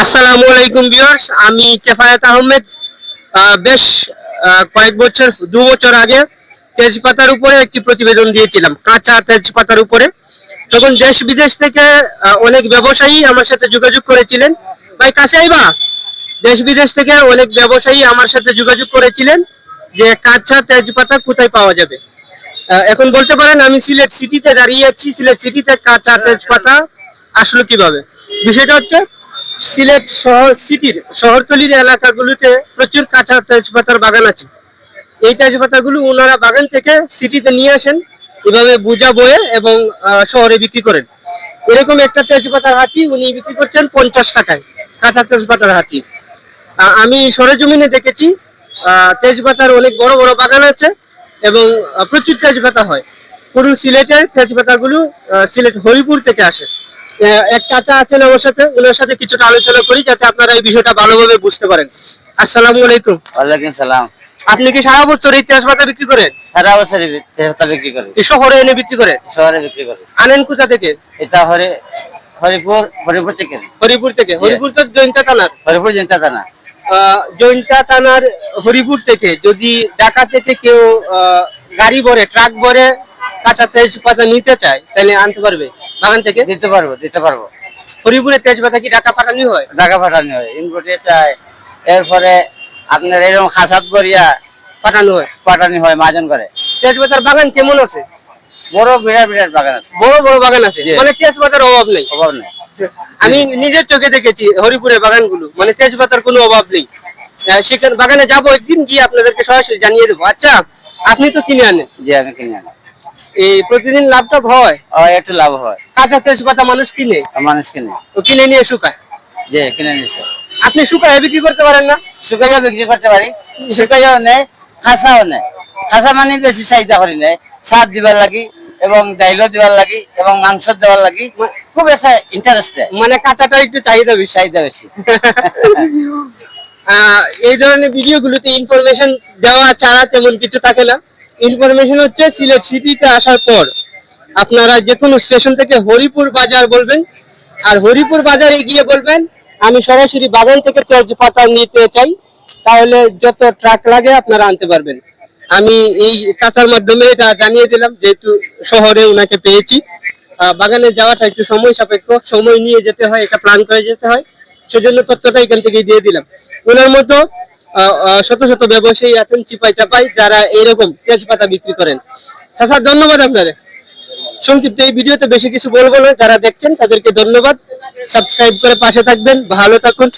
আসসালামু আলাইকুম ভিউয়ার্স, আমি কেফায়েত আহমেদ। বেশ কয়েক বছর, দু বছর আগে তেজপাতার উপরে একটি প্রতিবেদন দিয়েছিলাম, কাঁচা তেজপাতার উপরে। তখন দেশ বিদেশ থেকে অনেক ব্যবসায়ী আমার সাথে যোগাযোগ করেছিলেন। ভাই, কাছে আইবা? দেশ বিদেশ থেকে অনেক ব্যবসায়ী আমার সাথে যোগাযোগ করেছিলেন যে কাঁচা তেজপাতা কোথায় পাওয়া যাবে। এখন বলতে পারেন, আমি সিলেট সিটিতে দাঁড়িয়ে আছি, সিলেট সিটিতে কাঁচা তেজপাতা আসলো কীভাবে? বিষয়টা হচ্ছে সিলেট শহর, সিটির শহরতলির এলাকাগুলোতে প্রচুর কাঁচা তেজপাতার বাগান আছে। এই তেজপাতাগুলো ওনারা বাগান থেকে সিটিতে নিয়ে আসেন, এভাবে বোঝা বয়ে এবং শহরে বিক্রি করেন। এরকম একটা তেজপাতার হাতি উনি বিক্রি করছেন পঞ্চাশ টাকায়, কাঁচা তেজপাতার হাতি। আমি সরেজমিনে দেখেছি তেজপাতার অনেক বড় বড় বাগান আছে এবং প্রচুর তেজপাতা হয়। পুরো সিলেটের তেজপাতাগুলো সিলেট হরিপুর থেকে আসে। এক চাচা আছেন আমার সাথে ওনার সাথে কিছুটা আলোচনা করি যাতে আপনারা এই বিষয়টা ভালোভাবে বুঝতে পারেন। আসসালামু আলাইকুম। ওয়ালাইকুম সালাম। আপনি কি সারা বছর এই তেজপাতা বিক্রি করেন? সারা বছর তেহতা বিক্রি করে। এই শহরে এনে বিক্রি করে শহরে বিক্রি করে। আনেন কোথা থেকে? এটা হরে হরিপুর হরিপুর থেকে। হরিপুর থেকে। হরিপুর তো জৈন্তা থানার। হরিপুর জনতা থানা। জৈন্তা থানার হরিপুর থেকে যদি ঢাকা থেকে কেউ গাড়ি ভরে ট্রাক ভরে কাঁচা তেজপাতা নিতে চায় তাহলে আনতে পারবে। বাগান থেকে? দিতে পারব দিতে পারব। তেজপাতা কি ঢাকা পাঠানি হয়? ঢাকা পাঠানো হয় ইনপুটে চাই। এরপরে আপনার এরকম খাসাত করিয়া পাঠানো হয়? পাঠানি হয় মাজন করে। তেজপাতার বাগান কেমন আছে? বড় বিরাট বিরাট বাগান আছে। বড় বড় বাগান আছে? মানে তেজপাতার অভাব নেই? অভাব নেই। আমি নিজের চোখে দেখেছি হরিপুরের বাগানগুলো। মানে তেজপাতার কোনো অভাব নেই। সেখানে বাগানে যাব একদিন গিয়ে আপনাদেরকে সরাসরি জানিয়ে দেবো। আচ্ছা আপনি তো কিনে আনেন? যে আমি কিনে আনি। এই প্রতিদিন লাভটা হয়? একটু লাভ হয়। কাঁচা তেজপাতা মানুষ কিনে? মানুষ কিনে। কিনে নিয়ে শুকায়? যে কিনে নিছে আপনি শুকায় বিক্রি করতে পারেন না? শুকাইয়া বিক্রি করতে পারি। শুকাইয়াও নেয় খাসাও নেয় খাসা মানে বেশি চাহিদা করি নেয় সার দিবার লাগি এবং ডাইলও দিবার লাগি এবং মাংস দেওয়ার লাগি। খুব একটা ইন্টারেস্ট মানে কাঁচাটা একটু চাহিদা বেশি। চাহিদা বেশি। এই ধরনের ভিডিওগুলোতে ইনফরমেশন দেওয়া ছাড়া তেমন কিছু থাকে না? ইনফরমেশন হচ্ছে সিলেট সিটিতে আসার পর আপনারা যে কোনো স্টেশন থেকে হরিপুর বাজার বলবেন, আর হরিপুর বাজারে গিয়ে বলবেন, আমি সরাসরি বাগান থেকে তেজপাতা নিতে চাই, তাহলে যত ট্রাক লাগে আপনারা আনতে পারবেন। আমি এই কাঁচার মাধ্যমে এটা জানিয়ে দিলাম, যেহেতু শহরে ওনাকে পেয়েছি। বাগানে যাওয়াটা একটু সময় সাপেক্ষ, সময় নিয়ে যেতে হয় এটা প্ল্যান করে যেতে হয়, সেজন্য তথ্যটা এখান থেকে দিয়ে দিলাম। ওনার মতো শত শত ব্যবসায়ী আছেন, চিপাই চাপাই, যারা এইরকম তেজপাতা বিক্রি করেন। স্যার ধন্যবাদ আপনারা সংক্ষিপ্ত এই ভিডিওতে বেশি কিছু বলব না। যারা দেখছেন, তাদেরকে ধন্যবাদ। সাবস্ক্রাইব করে পাশে থাকবেন। ভালো থাকুন।